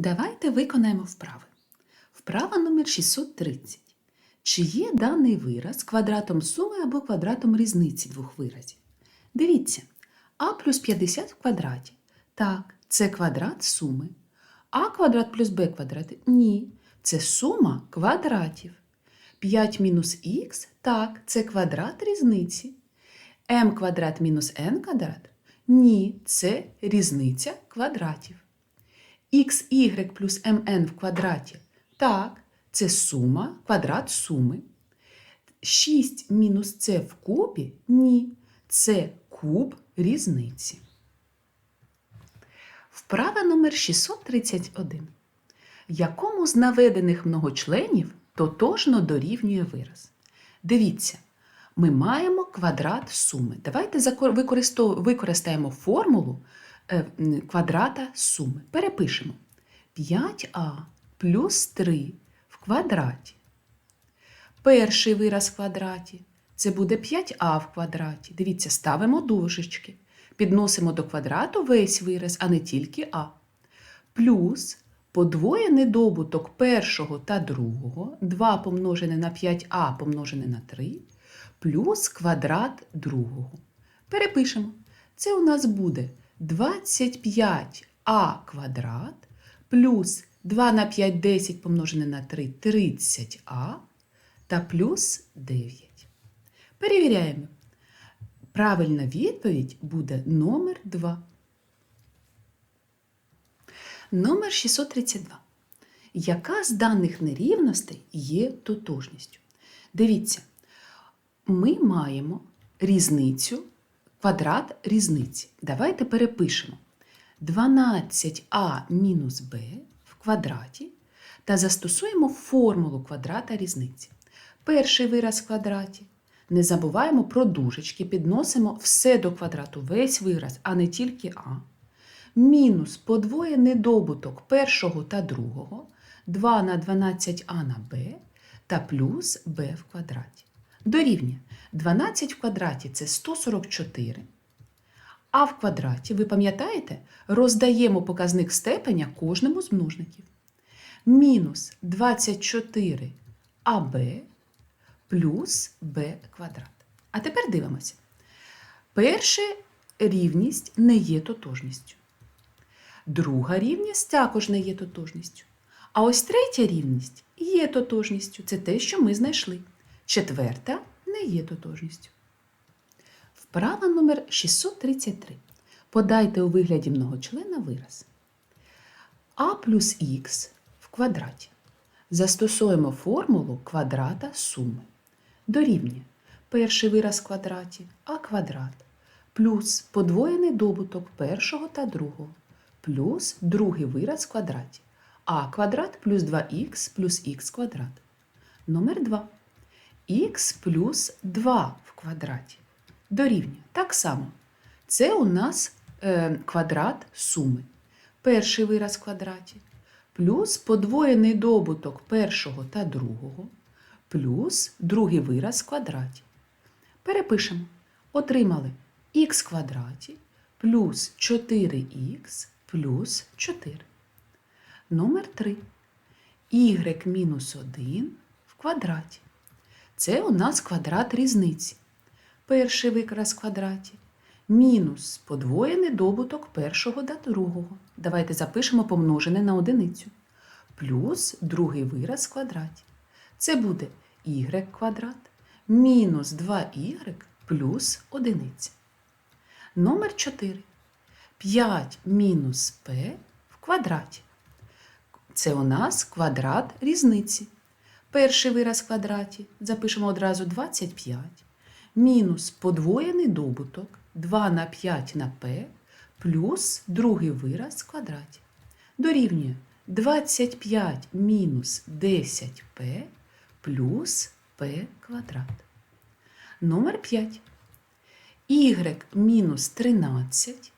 Давайте виконаємо вправи. Вправа номер 630. Чи є даний вираз квадратом суми або квадратом різниці двох виразів? Дивіться, а плюс 50 в квадраті. Так, це квадрат суми. А квадрат плюс b квадрат? Ні. Це сума квадратів. 5 мінус х так, це квадрат різниці. m квадрат мінус n квадрат? Ні, це різниця квадратів. Xy плюс mn в квадраті. Так, це сума, квадрат суми. 6 мінус це в кубі? Ні. Це куб різниці. Вправа номер 631. Якому з наведених многочленів тотожно дорівнює вираз? Дивіться, ми маємо квадрат суми. Давайте використаємо формулу квадрата суми. Перепишемо 5а плюс 3 в квадраті. Перший вираз в квадраті це буде 5а в квадраті. Дивіться, ставимо дужечки. Підносимо до квадрату весь вираз, а не тільки а. Плюс подвоєний добуток першого та другого, 2 помножене на 5а помножене на 3, плюс квадрат другого. Перепишемо. Це у нас буде 25а квадрат плюс 2 на 5 10 помножене на 3 30а та плюс 9. Перевіряємо. Правильна відповідь буде номер 2. Номер 632. Яка з даних нерівностей є тотожністю? Дивіться, ми маємо різницю, квадрат різниці. Давайте перепишемо 12а мінус b в квадраті та застосуємо формулу квадрата різниці. Перший вираз в квадраті. Не забуваємо про дужечки, підносимо все до квадрату, весь вираз, а не тільки а. Мінус подвоєний добуток першого та другого, 2 на 12а на b та плюс b в квадраті. Дорівнює 12 в квадраті це 144. А в квадраті, ви пам'ятаєте, роздаємо показник степеня кожному з множників. Мінус 24 аб плюс b квадрат. А тепер дивимося. Перша рівність не є тотожністю. Друга рівність також не є тотожністю. А ось третя рівність є тотожністю. Це те, що ми знайшли. Четверта не є тотожністю. Вправа номер 633. Подайте у вигляді многочлена вираз. А плюс х в квадраті. Застосуємо формулу квадрата суми. Дорівнює перший вираз в квадраті а квадрат плюс подвоєний добуток першого та другого плюс другий вираз в квадраті а квадрат плюс 2х плюс х квадрат. Номер 2. Х плюс 2 в квадраті. Дорівнює. Так само. Це у нас е, квадрат суми. Перший вираз в квадраті плюс подвоєний добуток першого та другого плюс другий вираз в квадраті. Перепишемо. Отримали х квадраті плюс 4х плюс 4. Номер 3. y мінус 1 в квадраті. Це у нас квадрат різниці. Перший викрас в квадраті. Мінус подвоєний добуток першого до другого. Давайте запишемо помножене на одиницю. Плюс другий вираз в квадраті. Це буде y квадрат мінус 2y плюс одиниця. Номер 4. 5 мінус p в квадраті. Це у нас квадрат різниці. Перший вираз в квадраті запишемо одразу 25. Мінус подвоєний добуток 2 на 5 на p плюс другий вираз в квадраті. Дорівнює 25 мінус 10p плюс p квадрат. Номер 5. y мінус 13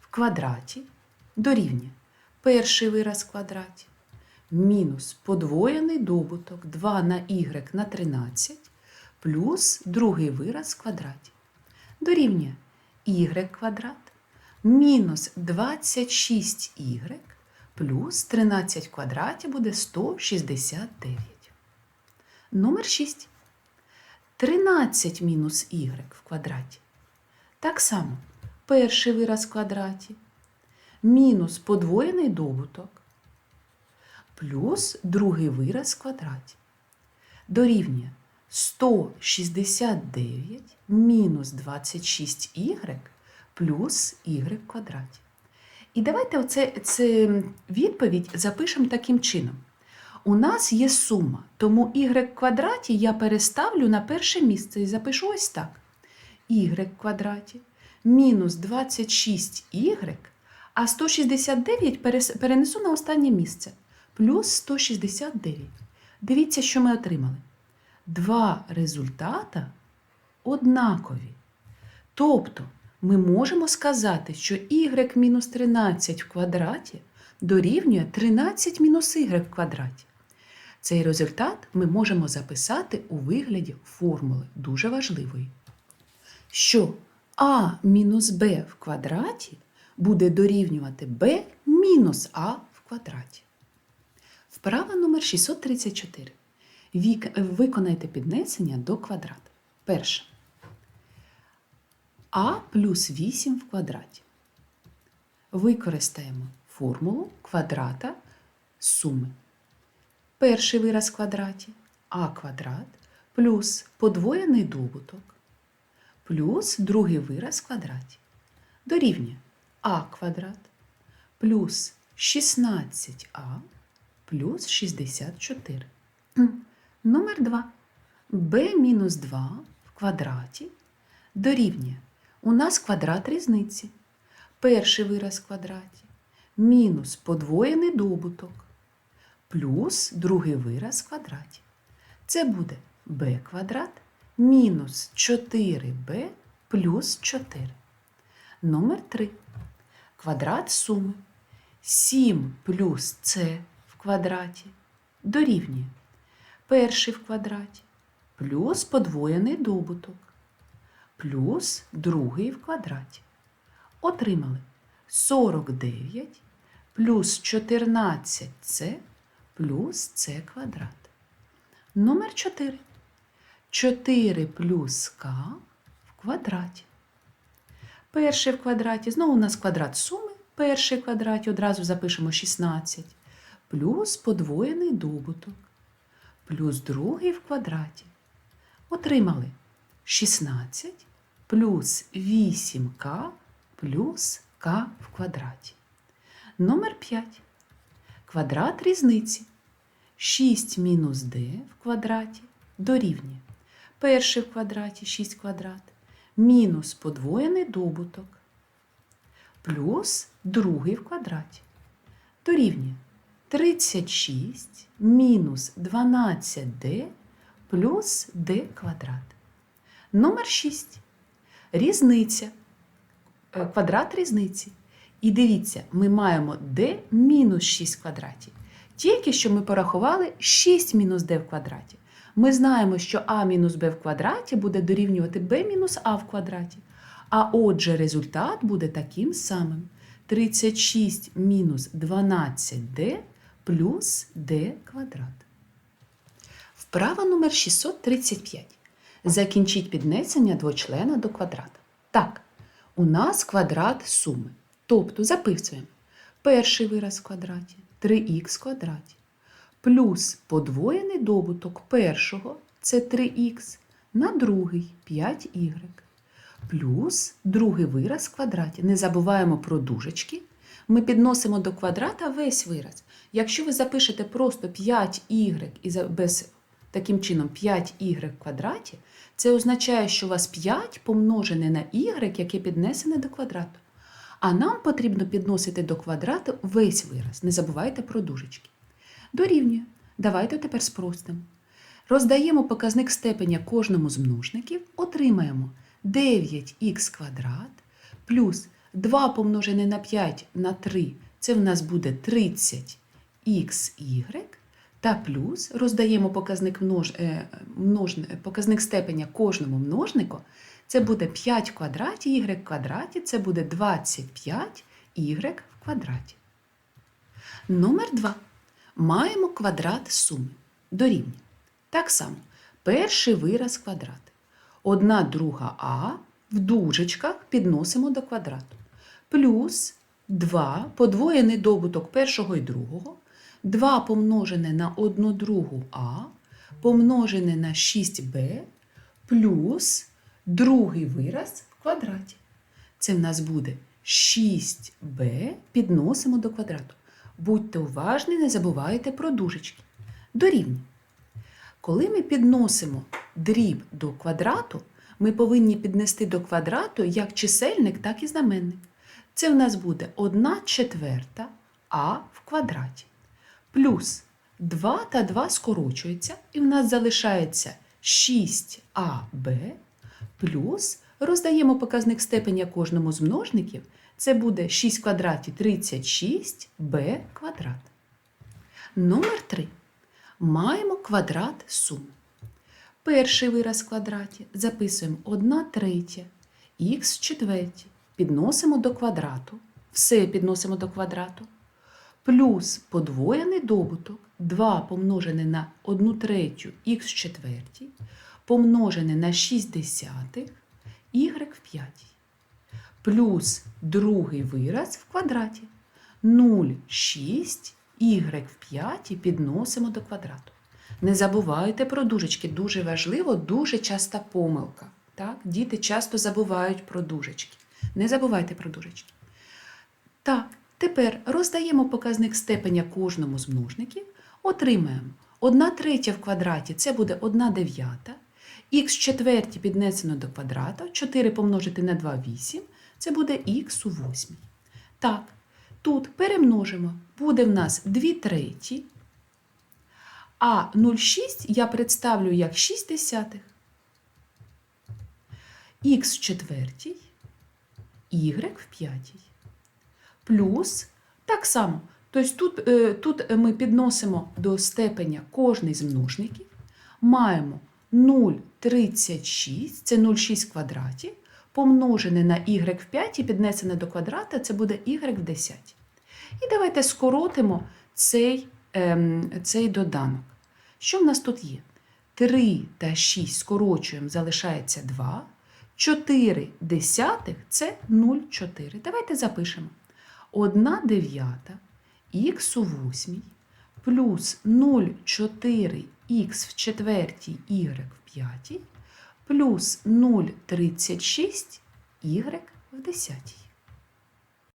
в квадраті дорівнює перший вираз в квадраті мінус подвоєний добуток 2 на y на 13 плюс другий вираз в квадраті. Дорівнює y квадрат мінус 26y плюс 13 в квадраті буде 169. Номер 6. 13 мінус y в квадраті. Так само перший вираз в квадраті мінус подвоєний добуток плюс другий вираз в квадраті. Дорівнює 169 мінус 26y плюс y в квадраті. І давайте оце, це відповідь запишемо таким чином. У нас є сума, тому y в квадраті я переставлю на перше місце і запишу ось так. y в квадраті мінус 26y, а 169 перенесу на останнє місце. Плюс 169. Дивіться, що ми отримали. Два результата однакові. Тобто ми можемо сказати, що y мінус 13 в квадраті дорівнює 13 мінус y в квадраті. Цей результат ми можемо записати у вигляді формули дуже важливої, що а мінус b в квадраті буде дорівнювати b мінус а в квадраті. Вправа номер 634. Вік- Виконайте піднесення до квадрата. Перше. А плюс 8 в квадраті. Використаємо формулу квадрата суми. Перший вираз в квадраті а квадрат плюс подвоєний добуток плюс другий вираз в квадраті. Дорівнює а квадрат плюс 16а плюс 64. Хм. Номер 2. b мінус 2 в квадраті дорівнює. У нас квадрат різниці. Перший вираз в квадраті мінус подвоєний добуток плюс другий вираз в квадраті. Це буде b квадрат мінус 4b плюс 4. Номер 3. Квадрат суми 7 плюс c квадраті дорівнює перший в квадраті плюс подвоєний добуток плюс другий в квадраті. Отримали 49 плюс 14c плюс c квадрат. Номер 4. 4 плюс k в квадраті. Перший в квадраті, знову у нас квадрат суми. Перший в квадраті одразу запишемо 16. Плюс подвоєний добуток. Плюс другий в квадраті. Отримали 16 плюс 8к плюс k в квадраті. Номер 5. Квадрат різниці. 6 мінус d в квадраті дорівнює. Перший в квадраті 6 квадрат мінус подвоєний добуток плюс другий в квадраті дорівнює 36 мінус 12d плюс d квадрат. Номер 6. Різниця. Е, Квадрат різниці. І дивіться, ми маємо d мінус 6 в квадраті. Тільки що ми порахували 6 мінус d в квадраті. Ми знаємо, що а мінус b в квадраті буде дорівнювати b мінус а в квадраті. А отже, результат буде таким самим. 36 мінус 12d плюс d квадрат. Вправа номер 635. Закінчіть піднесення двочлена до квадрата. Так, у нас квадрат суми. Тобто записуємо перший вираз в квадраті 3х в квадраті плюс подвоєний добуток першого це 3х на другий 5y плюс другий вираз в квадраті. Не забуваємо про дужечки. Ми підносимо до квадрата весь вираз. Якщо ви запишете просто 5y і без таким чином 5y в квадраті, це означає, що у вас 5 помножене на y, яке піднесене до квадрату. А нам потрібно підносити до квадрату весь вираз. Не забувайте про дужечки. Дорівнює. Давайте тепер спростимо. Роздаємо показник степеня кожному з множників, отримаємо 9х квадрат плюс 2 помножене на 5 на 3, це в нас буде 30xy, та плюс роздаємо показник, множ, е, множ, показник степеня кожному множнику, це буде 5 в квадраті, y в квадраті, це буде 25y в квадраті. Номер 2. Маємо квадрат суми. Дорівнює. Так само. Перший вираз квадрат. Одна друга а в дужечках підносимо до квадрату. Плюс 2 подвоєний добуток першого і другого. 2 помножене на 1 другу а помножене на 6b плюс другий вираз в квадраті. Це в нас буде 6b підносимо до квадрату. Будьте уважні, не забувайте про дужечки. Дорівнює. Коли ми підносимо дріб до квадрату, ми повинні піднести до квадрату як чисельник, так і знаменник. Це в нас буде 1 четверта а в квадраті. Плюс 2 та 2 скорочуються, і в нас залишається 6аб плюс роздаємо показник степеня кожному з множників. Це буде 6 в квадраті 36b квадрат. Номер 3. Маємо квадрат суми. Перший вираз в квадраті записуємо 1 третя, х в четверті. Підносимо до квадрату. Все підносимо до квадрату. Плюс подвоєний добуток 2 помножене на 1 третю х в четвертій, помножене на 6 десятих y в п'ятій. Плюс другий вираз в квадраті. 0,6 y в п'ятій підносимо до квадрату. Не забувайте про дужечки. Дуже важливо, дуже часта помилка. Так? Діти часто забувають про дужечки. Не забувайте про дужечки. Так, тепер роздаємо показник степеня кожному з множників. Отримаємо 1 третя в квадраті це буде 1 дев'ята. Х в четвертій піднесено до квадрата. 4 помножити на 2 8. Це буде х у восьмій. Так, тут перемножимо. Буде в нас 2 треті. А 0,6 я представлю як 6 десятих. Х четвертій, y в п'ятій. Плюс так само. Тобто тут, е, тут ми підносимо до степеня кожний з множників. Маємо 0,36, це 0,6 в квадраті, помножене на y в 5 і піднесене до квадрата, це буде y в 10. І давайте скоротимо цей, ем, цей доданок. Що в нас тут є? 3 та 6 скорочуємо, залишається 2. 4 десятих це 0,4. Давайте запишемо. 1 дев'ята х у восьмій плюс 0,4 х в четвертій y в п'ятій плюс 0,36 y в десятій.